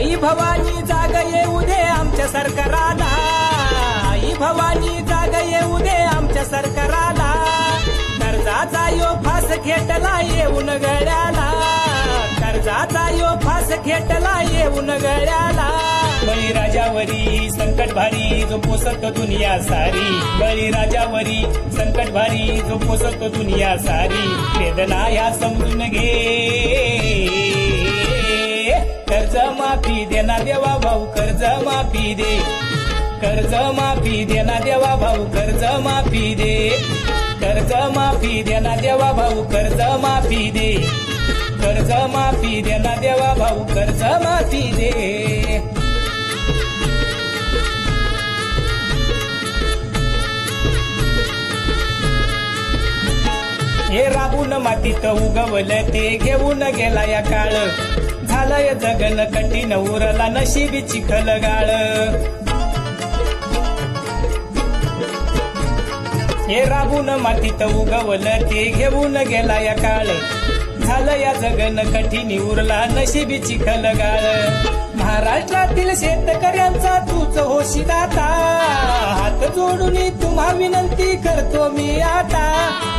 आई भवानी जाग येऊ दे आमच्या सरकाराला. आई भवानी जाग येऊ दे आमच्या सरकाराला. कर्जाचा यो फास खेटला येऊन गळ्याला. कर्जाचा यो फास खेटला येऊन गळ्याला. बळीराजावरी संकट भारी जो पोसत दुनिया सारी. बळीराजावरी संकट भारी जो पोसत दुनिया सारी. वेदना या समजून घे. देवा भाऊ कर्ज माफी दे. कर्ज माफी देना देवा भाऊ कर्ज माफी दे. कर्ज माफी देना देवा भाऊ कर्ज माफी दे. कर्ज माफी देना देवा भाऊ कर्ज माफी दे. हे राबून मातीत उगवलं ते घेऊन गेला या काळ. झालंय जगन कठीण उरला नशिबी चिखल गाळ हे राबून मातीत उगवलं ते घेऊन गेला या काळ झालं या जगन कठीण उरला नशिबी चिखल गाळ महाराष्ट्रातील शेतकऱ्यांचा तूच होशी दाता हात जोडून तुम्हा विनंती करतो मी आता.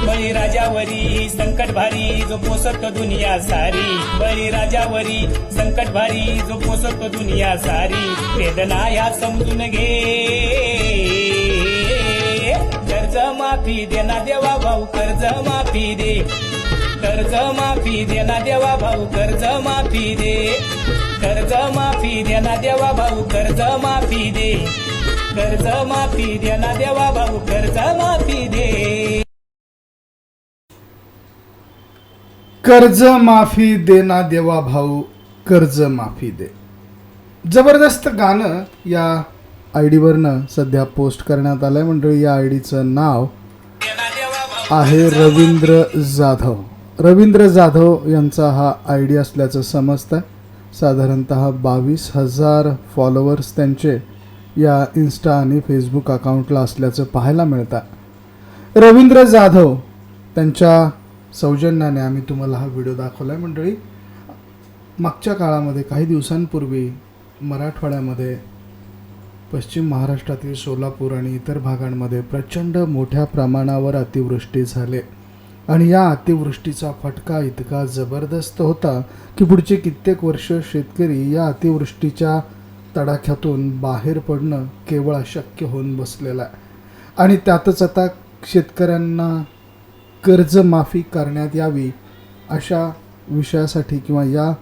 बळीराजावरी संकट भारी जो पोसत दुनिया सारी. बळीराजावरी संकट भारी जो पोसत दुनिया सारी. वेदना या समजून घे. कर्ज माफी देना देवा भाऊ कर्ज माफी दे. कर्ज माफी देना देवा भाऊ कर्ज माफी दे. कर्ज माफी देना देवा भाऊ कर्ज माफी दे. कर्ज माफी देना देवा भाऊ कर्ज माफी दे. कर्ज माफी देना देवा भाऊ कर्ज माफी दे. जबरदस्त गाणं या आय डीवरनं सध्या पोस्ट करण्यात आलं आहे मंडळी या आय डीचं नाव आहे रवींद्र जाधव. रवींद्र जाधव यांचा हा आय डी असल्याचं समजतं साधारणत बावीस हजार फॉलोअर्स त्यांचे या इन्स्टा आणि फेसबुक अकाउंटला असल्याचं पाहायला मिळतं. रवींद्र जाधव त्यांच्या सौजन्याने आम्ही तुम्हाला हा व्हिडिओ दाखवला आहे मंडळी. मागच्या काळामध्ये काही दिवसांपूर्वी मराठवाड्यामध्ये पश्चिम महाराष्ट्रातील सोलापूर आणि इतर भागांमध्ये प्रचंड मोठ्या प्रमाणावर अतिवृष्टी झाले. आणि या अतिवृष्टीचा फटका इतका जबरदस्त होता की पुढचे कित्येक वर्ष शेतकरी या अतिवृष्टीच्या तडाख्यातून बाहेर पडणं केवळ अशक्य होऊन बसलेलं आहे. आणि त्यातच आता शेतकऱ्यांना कर्जमाफी करण्यात यावी अशा विषयासाठी किंवा या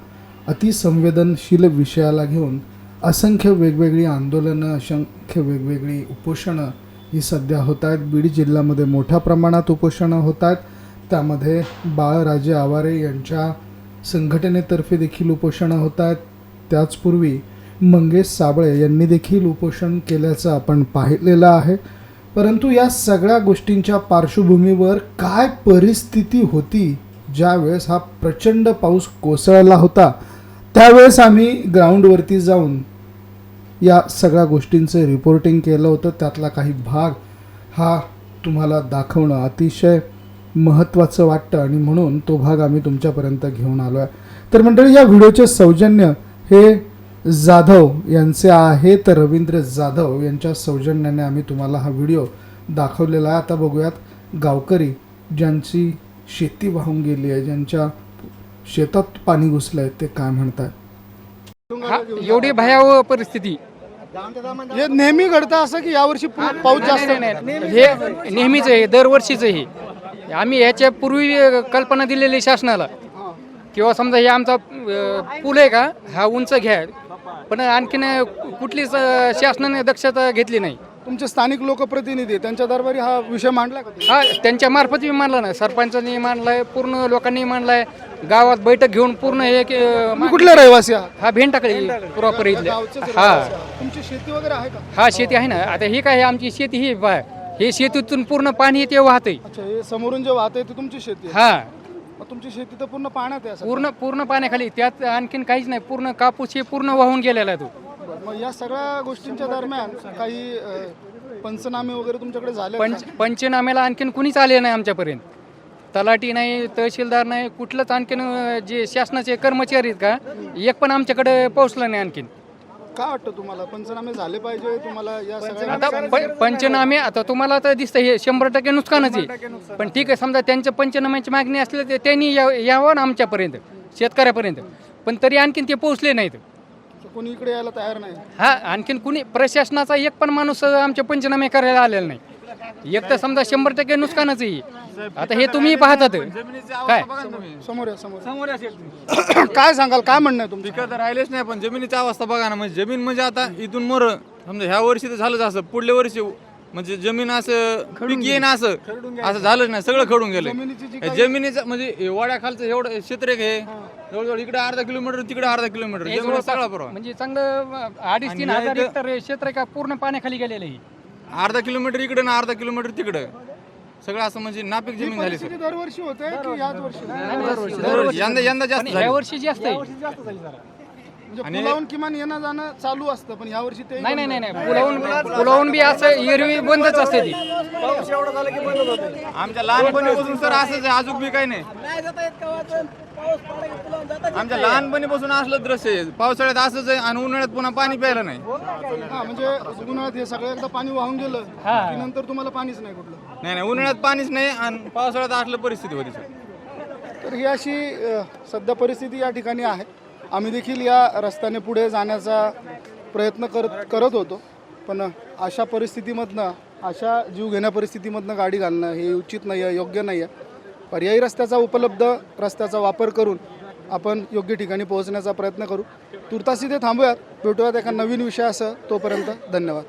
अतिसंवेदनशील विषयाला घेऊन असंख्य वेगवेगळी आंदोलनं असंख्य वेगवेगळी उपोषणं ही सध्या होत आहेत. बीड जिल्ह्यामध्ये मोठ्या प्रमाणात उपोषणं होत आहेत. त्यामध्ये बाळराजे आवारे यांच्या संघटनेतर्फे देखील उपोषणं होत आहेत. त्याचपूर्वी मंगेश साबळे यांनी देखील उपोषण केल्याचं आपण पाहिलेलं आहे. परंतु या सगळ्या गोष्टींच्या पार्श्वभूमीवर काय परिस्थिती होती? ज्यावेळेस हा प्रचंड पाऊस कोसळला होता त्यावेळेस आम्ही ग्राउंडवरती जाऊन या सगळ्या गोष्टींचं रिपोर्टिंग केलं होतं. त्यातला काही भाग हा तुम्हाला दाखवणं अतिशय महत्त्वाचं वाटतं आणि म्हणून तो भाग आम्ही तुमच्यापर्यंत घेऊन आलो आहे तर मंडळी या व्हिडिओचे सौजन्य हे जाधव यांचे आहे तर रवींद्र जाधव यांच्या सौजन्याने आम्ही तुम्हाला हा व्हिडिओ दाखवलेला आहे. आता बघूयात गावकरी ज्यांची शेती वाहून गेली आहे ज्यांच्या शेतात पाणी घुसलं आहे ते काय म्हणतात हा, एवढी भयावह परिस्थिती. हे नेहमी घडतं असं की यावर्षी पाऊस नाही, नाही. हे नेहमीच आहे दरवर्षीच आहे. हे. आम्ही याच्या पूर्वी कल्पना दिलेली शासनाला. किंवा समजा हे आमचा पूल आहे का हा उंच घ्या. पण आणखीन कुठलीच शासनाने दक्षता घेतली नाही. तुमचे स्थानिक लोकप्रतिनिधी त्यांच्या दरबारी हा विषय मांडला का? हा त्यांच्या मार्फत मी मांडला ना. सरपंचांनी मांडलाय पूर्ण लोकांनी मांडलाय. गावात बैठक घेऊन पूर्ण हे कुठले रहिवासी हा भेंड टाकली पुरापर इथले. हा. तुमची शेती वगैरे आहे का? हा शेती आहे ना. आता ही काय आहे आमची शेती ही बा हे शेतीतून पूर्ण पाणी येते वाहतंय. अच्छा हे समोरून जे वाहत आहे ती तुमची शेती आहे. हा. मग तुमची शेती तर पूर्ण पाण्यात आहे असं पूर्ण पूर्ण पाण्याखाली. त्यात आणखीन काहीच नाही. पूर्ण कापूस हे पूर्ण वाहून गेलेला आहे तो. बरं. मग या सगळ्या गोष्टींच्या दरम्यान काही अ, पंचनामे वगैरे तुमच्याकडे झाले पंच पंचनाम्याला आणखीन कुणीच आले नाही आमच्यापर्यंत. तलाठी नाही तहसीलदार नाही कुठलंच आणखीन अं, जे शासनाचे कर्मचारी आहेत का एक पण आमच्याकडे पोहोचलं नाही आणखीन. काय वाटतं तुम्हाला? पंचनामे झाले पाहिजे तुम्हाला या सगळ्या आता प- पंचनामे आता तुम्हाला आता दिसतं हे शंभर टक्के नुकसानच आहे. पण ठीक आहे समजा त्यांच्या पंचनाम्याची मागणी असली तर त्यांनी यावं ना आमच्यापर्यंत शेतकऱ्यापर्यंत. पण तरी आणखीन ते पोहोचले नाहीत. कोणी इकडे यायला तयार नाही? हा आणखीन कुणी? प्रशासनाचा एक पण माणूस आमचे पंचनामे करायला आलेला नाही. एक तर समजा शंभर टक्के नुकसानच आहे. आता हे तुम्ही पाहतात. काय? समोर या समोर काय सांगाल काय म्हणणं आहे तुमचं? पिकं तर राहिलेच नाही पण जमिनीची अवस्था बघा ना. म्हणजे जमीन म्हणजे आता इथून मोर. समजा ह्या वर्षी तर झालंच असं. पुढल्या वर्षी म्हणजे जमीन असं पीक येईन असं. असं झालंच नाही. सगळं खडून गेलं जमिनीचं म्हणजे हे वाड्याखालचं एवढं क्षेत्र आहे. हे. जवळजवळ इकडे अर्धा किलोमीटर तिकडे अर्धा किलोमीटर. सगळा परवा म्हणजे चांगलं अडीच तीन हजार हेक्टर क्षेत्र आहे का पूर्ण पाण्याखाली गेलेलं आहे. अर्धा किलोमीटर इकडे ना अर्धा किलोमीटर तिकडं. सगळं असं म्हणजे नापीक जमीन झाली सर दरवर्षी होते की याच वर्षी? यंदा यंदा जास्त पण झाली. या वर्षी जास्त आहे म्हणजे पुलावून किमान येणं जाणं चालू असतं पण या वर्षी ते नाही नाही नाही नाही. पुलावून पुलावून बी असं एरवी बंदच असते ती. आमच्या लहानपणीपासून सर असंच आहे अजून बी काही नाही. आमच्या लहानपणीपासून असलं दृश्य आहे. पावसाळ्यात असंच आहे आणि उन्हाळ्यात पुन्हा पाणी प्यायला नाही. हा म्हणजे उन्हाळ्यात हे सगळं एकदा पाणी वाहून गेलं की नंतर तुम्हाला पाणीच नाही कुठलं. नाही नाही उन्हाळ्यात पाणीच नाही आणि पावसाळ्यात असलं परिस्थिती होती सर. तर ही अशी अ, सध्या परिस्थिती या ठिकाणी आहे. आम्ही देखील या रस्त्याने पुढे जाण्याचा प्रयत्न करत करत होतो. पण अशा परिस्थितीमधनं अशा जीव घेण्या परिस्थितीमधनं गाडी घालणं हे उचित नाही आहे योग्य नाही आहे पर्यायी रस्त्याचा उपलब्ध रस्त्याचा वापर करून आपण योग्य ठिकाणी पोहोचण्याचा प्रयत्न करू. तुर्तास इथे थांबूयात. भेटूयात एका नवीन विषयासह. तोपर्यंत धन्यवाद.